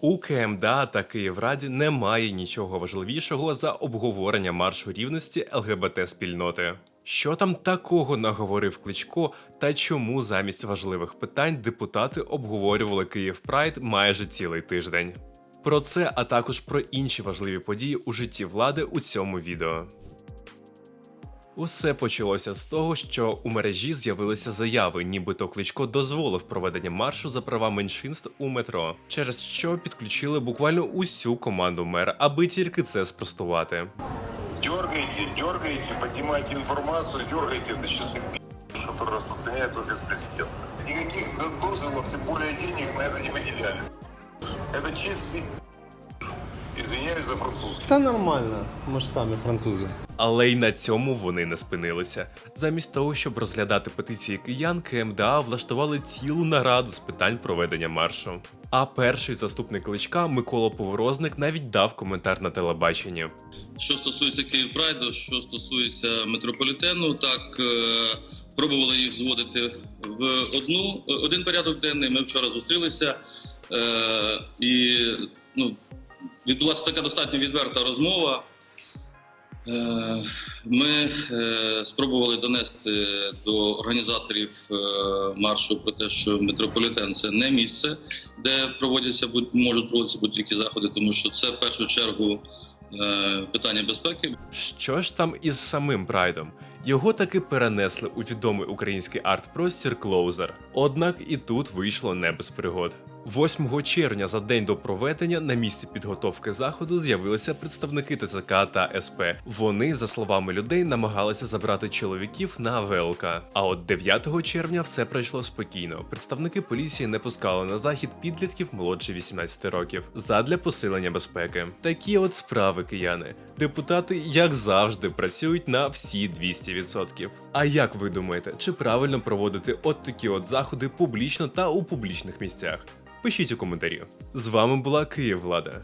У КМДА та Київраді немає нічого важливішого за обговорення маршу рівності ЛГБТ спільноти. Що там такого наговорив Кличко, та чому замість важливих питань депутати обговорювали Київ Прайд майже цілий тиждень? Про це, а також про інші важливі події у житті влади у цьому відео. Усе почалося з того, що у мережі з'явилися заяви, нібито Кличко дозволив проведення маршу за права меншинств у метро, через що підключили буквально усю команду мера, аби тільки це спростувати. Дергайте, дергайте, поднимайте информацию, дергайте. Это сейчас который распространяет офис президента. Никаких дозволов, тем более денег на это не выделяли. Это чистый Извиняюсь за французский. Та нормально, ми ж самі французи. Але й на цьому вони не спинилися. Замість того, щоб розглядати петиції киян, КМДА влаштували цілу нараду з питань проведення маршу. А перший заступник кличка Микола Поворозник навіть дав коментар на телебаченні. Що стосується Київ Прайду, що стосується метрополітену, так е, пробували їх зводити в одну один порядок денний. Ми вчора зустрілися, е, і ну, відбулася така достатньо відверта розмова. Е, Ми е, спробували донести до організаторів е, маршу про те, що метрополітен це не місце, де проводяться можуть проводитися будь-які заходи, тому що це в першу чергу питання безпеки. Що ж там із самим прайдом? Його таки перенесли у відомий український арт-простір Клоузер. Однак і тут вийшло не без пригод. 8 червня, за день до проведення, на місці підготовки заходу з'явилися представники ТЦК та СП. Вони, за словами людей, намагалися забрати чоловіків на ВЛК. А от 9 червня все пройшло спокійно. Представники поліції не пускали на захід підлітків молодше 18 років задля посилення безпеки. Такі от справи, кияни. Депутати, як завжди, працюють на всі 200%. А як ви думаєте, чи правильно проводити от такі от заходи публічно та у публічних місцях? Пишіть у коментарі. З вами була Київ Влада.